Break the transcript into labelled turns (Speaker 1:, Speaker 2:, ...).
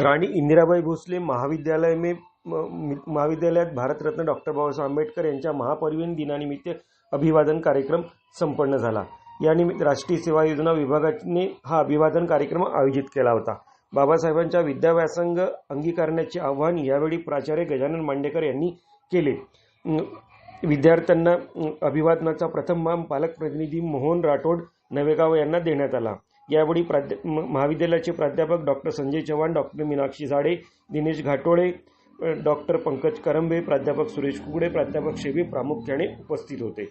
Speaker 1: राणी इंदिराबाई भोसले महाविद्यालय में महाविद्यालयात भारतरत्न डॉक्टर बाबासाहेब आंबेडकर यांच्या महापरिवहन दिनानिमित्त अभिवादन कार्यक्रम संपन्न झाला. यानिमित्त राष्ट्रीय सेवा योजना विभागाने हा अभिवादन कार्यक्रम आयोजित केला होता. बाबासाहेबांच्या विद्याव्यासंग अंगीकारण्याचे आव्हान यावेळी प्राचार्य गजानन मांडेकर यांनी केले. विद्यार्थ्यांना अभिवादनाचा प्रथम मान पालक प्रतिनिधी मोहन राठोड नवेगाव यांना देण्यात आला. यावेळी प्राध्या म- महाविद्यालयाचे प्राध्यापक doctor Sanjay Chavan doctor Meenakshi Zade Dinesh Ghatole doctor Pankaj Karambe प्राध्यापक सुरेश कुगडे प्राध्यापक शेबी प्रामुख्याने उपस्थित होते.